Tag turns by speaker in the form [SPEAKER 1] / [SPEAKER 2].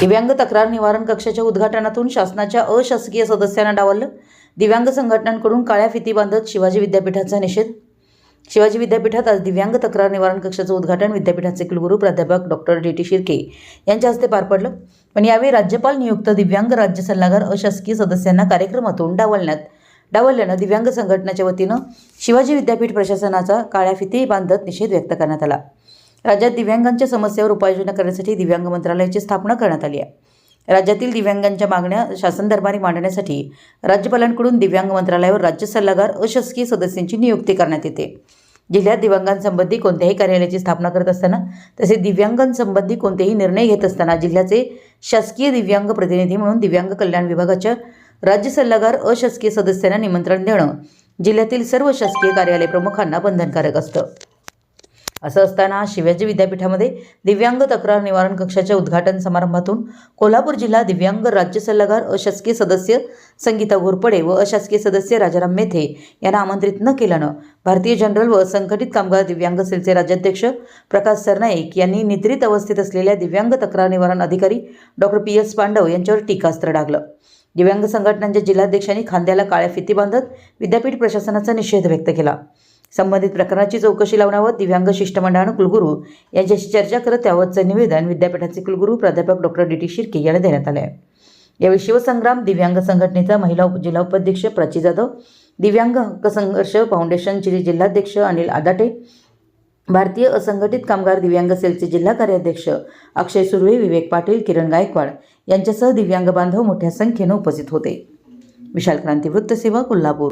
[SPEAKER 1] दिव्यांग तक्रार निवारण कक्षाच्या उद्घाटनातून शासनाच्या अशासकीय सदस्यांना डावललं. दिव्यांग संघटनांकडून काळ्या फिती बांधत शिवाजी विद्यापीठाचा निषेध. शिवाजी विद्यापीठात आज दिव्यांग तक्रार निवारण कक्षाचं उद्घाटन विद्यापीठाचे कुलगुरू प्राध्यापक डॉक्टर डी. टी. शिर्के यांच्या हस्ते पार पडलं. पण यावेळी राज्यपाल नियुक्त दिव्यांग राज्य सल्लागार अशासकीय सदस्यांना कार्यक्रमातून डावलण्यात डावलल्यानं दिव्यांग संघटनेच्या वतीनं शिवाजी विद्यापीठ प्रशासनाचा काळ्या फिती बांधत निषेध व्यक्त करण्यात आला. राज्यात दिव्यांगांच्या समस्यावर उपाययोजना करण्यासाठी दिव्यांग मंत्रालयाची स्थापना करण्यात आली आहे. राज्यातील दिव्यांगांच्या मागण्या शासन दरबारी मांडण्यासाठी राज्यपालांकडून दिव्यांग मंत्रालयावर राज्य सल्लागार अशासकीय सदस्यांची नियुक्ती करण्यात येते. जिल्ह्यात दिव्यांगांसंबंधी कोणत्याही कार्यालयाची स्थापना करत असताना तसेच दिव्यांगांसंबंधी कोणतेही निर्णय घेत असताना जिल्ह्याचे शासकीय दिव्यांग प्रतिनिधी म्हणून दिव्यांग कल्याण विभागाच्या राज्य सल्लागार अशासकीय सदस्यांना निमंत्रण देणं जिल्ह्यातील सर्व शासकीय कार्यालय प्रमुखांना बंधनकारक असतं. असं असताना शिवाजी विद्यापीठामध्ये दिव्यांग तक्रार निवारण कक्षाच्या उद्घाटन समारंभातून कोल्हापूर जिल्हा दिव्यांग राज्य सल्लागार अशासकीय सदस्य संगीता घोरपडे व अशासकीय सदस्य राजाराम मेथे यांना आमंत्रित न केल्यानं भारतीय जनरल व संघटित कामगार दिव्यांग सेलचे राज्याध्यक्ष प्रकाश सरनाईक यांनी निद्रित अवस्थेत असलेल्या दिव्यांग तक्रार निवारण अधिकारी डॉक्टर पी एस पांडव यांच्यावर टीकास्त्र डागलं. दिव्यांग संघटनांच्या जिल्हाध्यक्षांनी खांद्याला काळ्या फिती बांधत विद्यापीठ प्रशासनाचा निषेध व्यक्त केला. संबंधित प्रकरणाची चौकशी लावण्यावर दिव्यांग शिष्टमंडळानं कुलगुरू यांच्याशी चर्चा करत त्यावरचं निवेदन विद्यापीठाचे कुलगुरू प्राध्यापक डॉक्टर डी. टी. शिर्के यांना देण्यात आलं आहे यावेळी शिवसंग्राम दिव्यांग संघटनेचा महिला जिल्हा उपाध्यक्ष प्राची जाधव दिव्यांग हक्क संघर्ष फाउंडेशनचे जिल्हाध्यक्ष अनिल आदाटे भारतीय असंघटित कामगार दिव्यांग सेलचे जिल्हा कार्याध्यक्ष अक्षय सुर्वे विवेक पाटील किरण गायकवाड यांच्यासह दिव्यांग बांधव मोठ्या संख्येनं उपस्थित होते. विशाल क्रांती वृत्तसेवा कोल्हापूर.